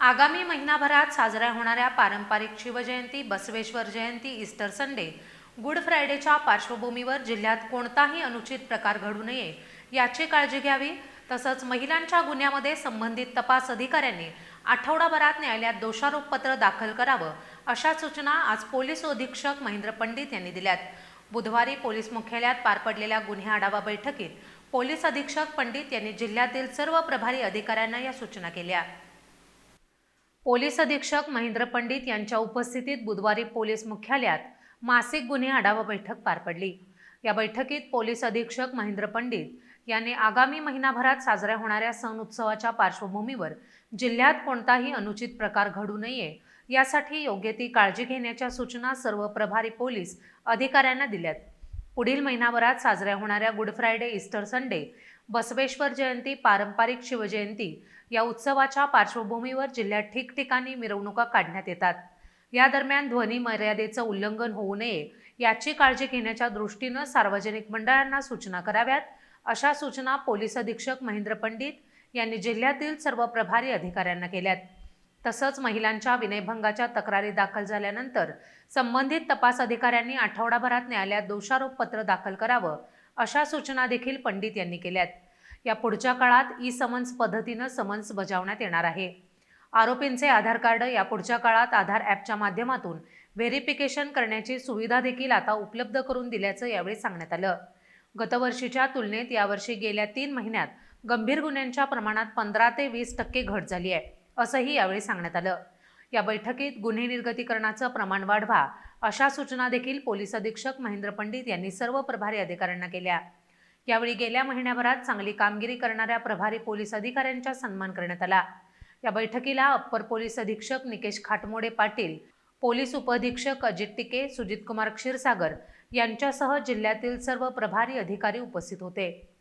आगामी महिनाभरात साजऱ्या होणाऱ्या पारंपरिक Shivjayanti Basaveshwar Jayanti Easter Sunday Good फ्रायडेच्या पार्श्वभूमीवर जिल्ह्यात कोणताही अनुचित प्रकार घडू नये याची काळजी घ्यावी. तसंच महिलांच्या गुन्ह्यामध्ये संबंधित तपास अधिकाऱ्यांनी आठवडाभरात न्यायालयात दोषारोपपत्र दाखल करावं अशा सूचना आज पोलीस अधीक्षक महेंद्र पंडित यांनी दिल्यात. बुधवारी पोलीस मुख्यालयात पार पडलेल्या गुन्हे आढावा बैठकीत पोलीस अधीक्षक पंडित यांनी जिल्ह्यातील सर्व प्रभारी अधिकाऱ्यांना या सूचना केल्या. पोलीस अधीक्षक महेंद्र पंडित यांच्या उपस्थितीत बुधवारी पोलीस मुख्यालयात मासिक गुन्हे आढावा बैठक पार पडली. या बैठकीत पोलीस अधीक्षक महेंद्र पंडित यांनी आगामी महिनाभरात साजऱ्या होणाऱ्या सण उत्सवाच्या पार्श्वभूमीवर जिल्ह्यात कोणताही अनुचित प्रकार घडू नये यासाठी योग्य ती काळजी घेण्याच्या सूचना सर्व प्रभारी पोलीस अधिकाऱ्यांना दिल्यात. पुढील महिनाभरात साजऱ्या होणाऱ्या Good Friday Easter Sunday Basaveshwar Jayanti पारंपरिक शिवजयंती या उत्सवाच्या पार्श्वभूमीवर जिल्ह्यात ठिकठिकाणी मिरवणुका काढण्यात येतात. या दरम्यान ध्वनी मर्यादेचं उल्लंघन होऊ नये याची काळजी घेण्याच्या दृष्टीनं सार्वजनिक मंडळांना सूचना कराव्यात. अशा सूचना पोलीस अधीक्षक महेंद्र पंडित यांनी जिल्ह्यातील सर्व प्रभारी अधिकाऱ्यांना केल्यात. तसंच महिलांच्या विनयभंगाच्या तक्रारी दाखल झाल्यानंतर संबंधित तपास अधिकाऱ्यांनी आठवडाभरात न्यायालयात दोषारोपपत्र दाखल करावं अशा सूचना देखील पंडित यांनी केल्यात. या पुढच्या काळात ई समन्स पद्धतीनं समन्स बजावण्यात येणार आहे. आरोपींचे आधार कार्ड या पुढच्या काळात आधार ॲपच्या माध्यमातून व्हेरिफिकेशन करण्याची सुविधा देखील आता उपलब्ध करून दिल्याचं यावेळी सांगण्यात आलं. गतवर्षीच्या तुलनेत यावर्षी गेल्या तीन महिन्यात गंभीर गुन्ह्यांच्या प्रमाणात पंधरा ते वीस टक्के घट झाली आहे असंही यावेळी सांगण्यात आलं. या बैठकीत गुन्हे निर्गतीकरणाचं प्रमाण वाढवा अशा सूचना देखील पोलीस अधीक्षक महेंद्र पंडित यांनी सर्व प्रभारी अधिकाऱ्यांना केल्या. यावेळी गेल्या महिन्याभरात चांगली कामगिरी करणाऱ्या प्रभारी पोलीस अधिकाऱ्यांचा सन्मान करण्यात आला. या बैठकीला अप्पर पोलीस अधीक्षक निकेश खाटमोडे पाटील पोलीस उपअधीक्षक अजित टिके सुजित कुमार क्षीरसागर यांच्यासह जिल्ह्यातील सर्व प्रभारी अधिकारी उपस्थित होते.